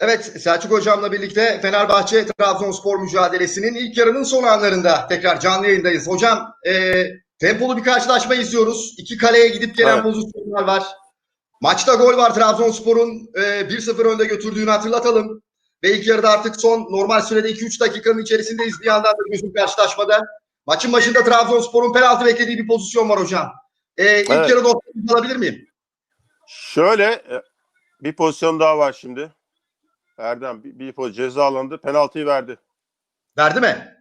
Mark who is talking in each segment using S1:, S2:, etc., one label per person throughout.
S1: Evet Selçuk Hocam'la birlikte Fenerbahçe Trabzonspor mücadelesinin ilk yarının son anlarında tekrar canlı yayındayız. Hocam e, tempolu bir karşılaşma izliyoruz. İki kaleye gidip gelen
S2: Evet.
S1: pozisyonlar var. Maçta gol var Trabzonspor'un e, 1-0 önde götürdüğünü hatırlatalım. Ve ilk yarıda artık son normal sürede 2-3 dakikanın içerisindeyiz. Bir yandan da gözüm karşılaşmada. Maçın başında Trabzonspor'un penaltı beklediği bir pozisyon var hocam. E, ilk
S2: Evet.
S1: yarıda alabilir miyim?
S2: Şöyle e, bir pozisyon daha var şimdi. Erdem bir, bir pozisyon ceza alanında penaltıyı verdi.
S1: Verdi mi?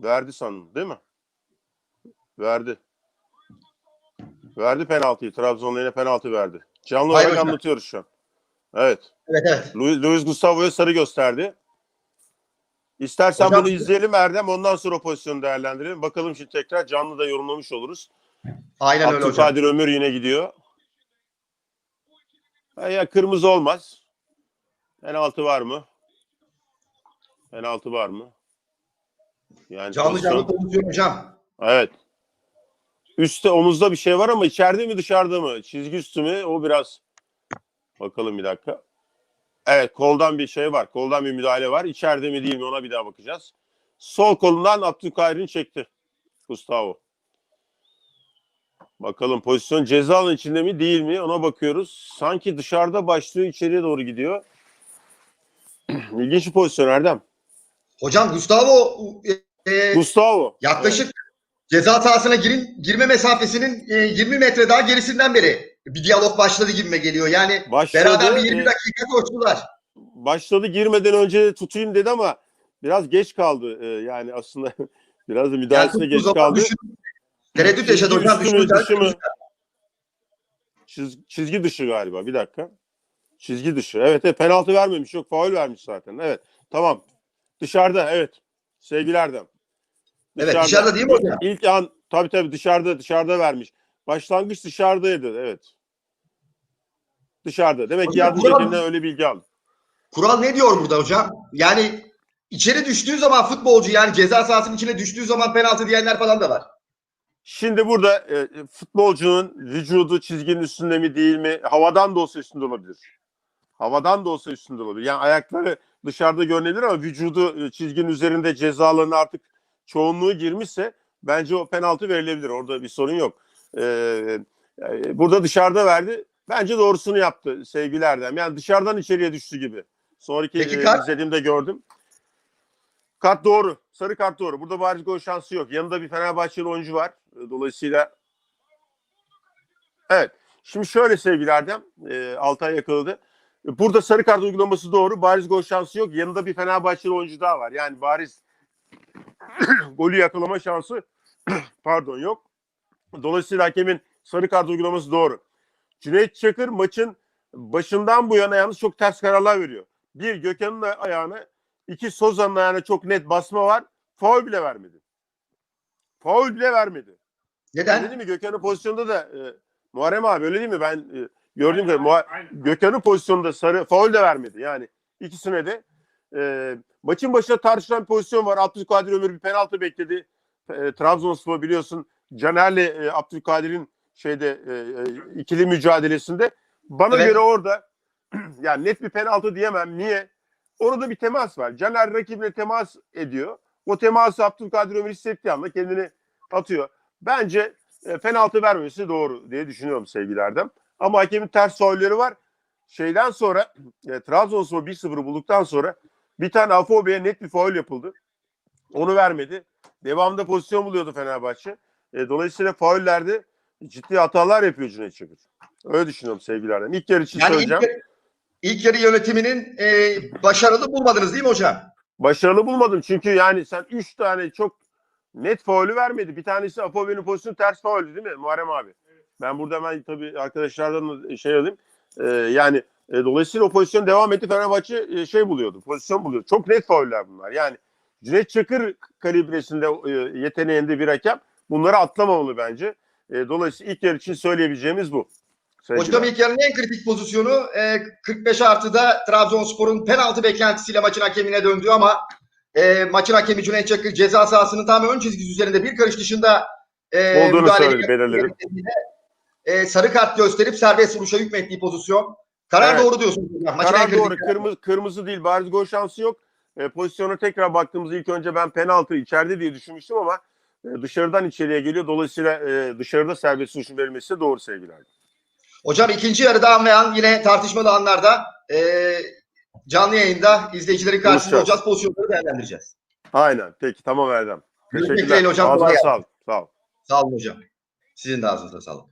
S2: Verdi sanırım değil mi? Verdi. Verdi penaltıyı. Trabzon'da yine penaltı verdi. Canlı olarak
S1: hocam.
S2: anlatıyoruz şu an. Evet.
S1: Evet evet.
S2: Luis, Luis Gustavo'ya sarı gösterdi. İstersen
S1: Hocam-
S2: bunu izleyelim Erdem. Ondan sonra o pozisyonu değerlendirelim. Bakalım şimdi tekrar canlı da yorumlamış oluruz.
S1: Aynen öyle hocam.
S2: Abdülkadir Ömür yine gidiyor. Ya kırmızı olmaz. Penaltı var mı? Penaltı var mı? Yani
S1: Canlı
S2: pozisyon-
S1: canlı pozisyon hocam.
S2: Evet. Üstte omuzda bir şey var ama içeride mi dışarıda mı? Çizgi üstü mü? O biraz bakalım bir dakika. Evet koldan bir şey var. Koldan bir müdahale var. İçeride mi değil mi ona bir daha bakacağız. Sol kolundan Abdülkadir'in çekti. Gustavo. Bakalım pozisyon ceza alanı içinde mi değil mi ona bakıyoruz. Sanki dışarıda başlıyor içeriye doğru gidiyor. İlginç bir pozisyon Erdem.
S1: Hocam Gustavo e, e,
S2: Gustavo.
S1: yaklaşık ceza sahasına girin, girme mesafesinin e, 20 metre daha gerisinden beri bir diyalog başladı gibime geliyor. Yani
S2: Başladı,
S1: beraber bir 20
S2: e,
S1: dakika koştular.
S2: başladı girmeden önce tutayım dedi ama biraz geç kaldı. Ee, yani aslında biraz da
S1: Yani
S2: müdahalesine
S1: tuttuğu
S2: geç kaldı.
S1: düşün, tereddüt yaşadı hocam.
S2: çizgi dışı galiba. Bir dakika. Çizgi dışı. Evet, evet penaltı vermemiş. Yok faul vermiş zaten. Evet. Tamam. Dışarıda evet. Sevgili Erdem.
S1: Evet, dışarıda değil mi hocam?
S2: İlk an tabii tabii dışarıda dışarıda vermiş. Başlangıç dışarıdaydı. Evet. Dışarıda. Demek ki
S1: Hocam,
S2: yardımcı
S1: kural-
S2: hakemden öyle bilgi aldı.
S1: Kural ne diyor burada hocam? Yani içeri düştüğü zaman futbolcu yani ceza sahasının içine düştüğü zaman penaltı diyenler falan da var.
S2: Şimdi burada e, futbolcunun vücudu çizginin üstünde mi değil mi? Havadan da olsa üstünde olabilir. Havadan da olsa üstünde olabilir. Yani ayakları dışarıda görünebilir ama vücudu e, çizginin üzerinde cezalarına artık çoğunluğu girmişse bence o penaltı verilebilir. Orada bir sorun yok. E, e, burada dışarıda verdi. Bence doğrusunu yaptı sevgili Erdem. Yani dışarıdan içeriye düştü gibi. Sonraki
S1: Peki
S2: e,
S1: kart?
S2: izlediğimde gördüm. Kart doğru. Sarı kart doğru. Burada bariz gol şansı yok. Yanında bir Fenerbahçeli oyuncu var. Dolayısıyla Evet. Şimdi şöyle sevgili Erdem. E, Altay yakaladı. Burada sarı kart uygulaması doğru. Bariz gol şansı yok. Yanında bir Fenerbahçeli oyuncu daha var. Yani bariz golü yakalama şansı pardon yok. Dolayısıyla hakemin sarı kart uygulaması doğru. Cüneyt Çakır maçın başından bu yana yalnız çok ters kararlar veriyor. Bir Gökhan'ın ayağına, iki Soza'nın ayağına çok net basma var. Faul bile vermedi. Faul bile vermedi. Öyle
S1: Neden?
S2: değil mi? Gökhan'ın pozisyonda da e, Muharrem abi öyle değil mi? Ben e, gördüğüm kadarıyla Muha- Gökhan'ın pozisyonda sarı faul de vermedi. Yani ikisine de e, maçın başında tartışılan bir pozisyon var. Abdülkadir Ömür bir penaltı bekledi. E, Trabzonspor biliyorsun Caner'le e, Abdülkadir'in şeyde e, e, ikili mücadelesinde bana
S1: Evet.
S2: göre orada yani net bir penaltı diyemem. Niye? Orada bir temas var. Caner rakibine temas ediyor. O teması Abdülkadir Ömür hissettiği anda kendini atıyor. Bence e, penaltı vermemesi doğru diye düşünüyorum sevgili Erdem. Ama hakemin ters faulleri var. Şeyden sonra e, Trabzonspor 1-0 bulduktan sonra bir tane Afobe'ye net bir faul yapıldı. Onu vermedi. Devamında pozisyon buluyordu Fenerbahçe. E, dolayısıyla faullerde ciddi hatalar yapıyor Cüneyt Çakır. Öyle düşünüyorum sevgili Erdem. İlk yarı için
S1: Yani ilk,
S2: söyleyeceğim.
S1: yarı- ilk yarı yönetiminin e, başarılı bulmadınız değil mi hocam?
S2: Başarılı bulmadım çünkü yani sen 3 tane çok net faulü vermedi. Bir tanesi Afobe'nin pozisyonu ters fauldü değil mi Muharrem abi? Ben burada hemen tabii arkadaşlardan da şey alayım. Ee, yani e, dolayısıyla o pozisyon devam etti. Fenerbahçe e, şey buluyordu. Pozisyon buluyordu. Çok net fauller bunlar. Yani Cüneyt Çakır kalibresinde e, yeteneğinde bir hakem bunları atlamamalı bence. E, dolayısıyla ilk yer için söyleyebileceğimiz bu. Sevgili
S1: Hocam ilk yarının en kritik pozisyonu e, 45 artıda Trabzonspor'un penaltı beklentisiyle maçın hakemine döndü ama e, maçın hakemi Cüneyt Çakır ceza sahasının tam ön çizgisi üzerinde bir karış dışında e,
S2: Olduğunu söyledi, belirledi.
S1: E, sarı kart gösterip serbest vuruşa hükmettiği pozisyon. Karar
S2: Evet.
S1: doğru diyorsun. Maçın
S2: Karar doğru. Kırmızı, kırmızı değil. Bariz gol şansı yok. E, pozisyona tekrar baktığımızda ilk önce ben penaltı içeride diye düşünmüştüm ama e, dışarıdan içeriye geliyor. Dolayısıyla e, dışarıda serbest vuruş verilmesi de doğru sevgili abi.
S1: Hocam ikinci yarıda an ve an yine tartışmalı anlarda e, canlı yayında izleyicilerin karşısında olacağız. Pozisyonları değerlendireceğiz.
S2: Aynen. Peki tamam Erdem. Teşekkürler.
S1: dileğiyle hocam.
S2: Ağzına sağlık. Sağ ol.
S1: Sağ olun hocam. Sizin de ağzınıza sağlık.